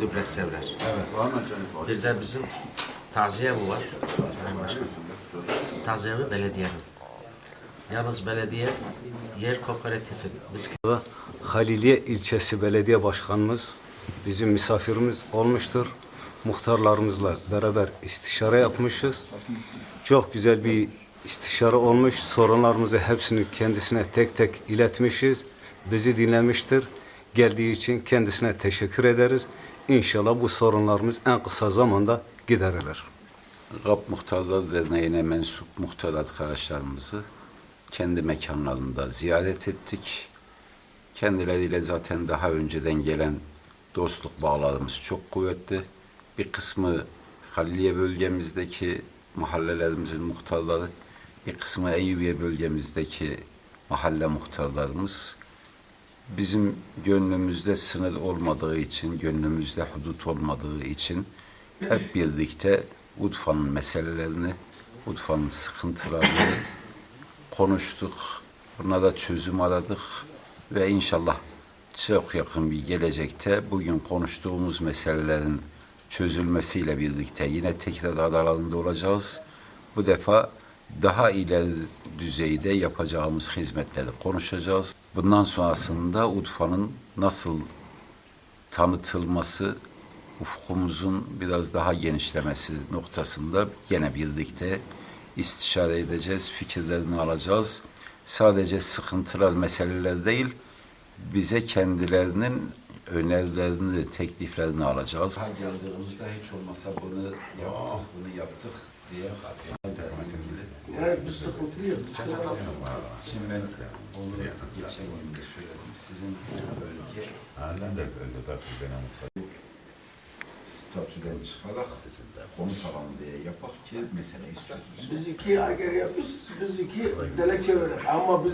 dubleks evler. Evet. Var mı canım? Bir de bizim taziye evi var. Sayın Başkanım. Taziye evi belediyenin. Yalnız belediye yer kooperatifi. Biz Haliliye ilçesi belediye başkanımız bizim misafirimiz olmuştur. Muhtarlarımızla beraber istişare yapmışız. Çok güzel bir istişare olmuş. Sorunlarımızı hepsini kendisine tek tek iletmişiz. Bizi dinlemiştir. Geldiği için kendisine teşekkür ederiz. İnşallah bu sorunlarımız en kısa zamanda giderilir. GAP Muhtarlar Derneği'ne mensup muhtar arkadaşlarımızı kendi mekanlarında ziyaret ettik. Kendileriyle zaten daha önceden gelen dostluk bağlarımız çok kuvvetli. Bir kısmı Haliliye bölgemizdeki mahallelerimizin muhtarları, bir kısmı Eyyubiye bölgemizdeki mahalle muhtarlarımız. Bizim gönlümüzde sınır olmadığı için, gönlümüzde hudut olmadığı için hep birlikte Urfa'nın meselelerini, Urfa'nın sıkıntılarını konuştuk. Buna da çözüm aradık ve inşallah çok yakın bir gelecekte bugün konuştuğumuz meselelerin çözülmesiyle birlikte yine tekrar aralarında olacağız. Bu defa daha ileri düzeyde yapacağımız hizmetleri konuşacağız. Bundan sonrasında Urfa'nın nasıl tanıtılması, ufkumuzun biraz daha genişlemesi noktasında yine birlikte istişare edeceğiz, fikirlerini alacağız. Sadece sıkıntılar, meseleler değil, bize kendilerinin önerilerini, tekliflerini alacağız. Ha geldiğimizde hiç olmasa bunu yaptık, bunu yaptık diye Evet bir sıkıntı yok. Şimdi ben onu geçen gün de söyledim. Sizin bölge Annem de öyle de benim statüden çıkarak konut alanı diye yapak ki meseleyi çözülsün. Biz iki ager yapmışız, biz iki dilekçe verelim. Ama biz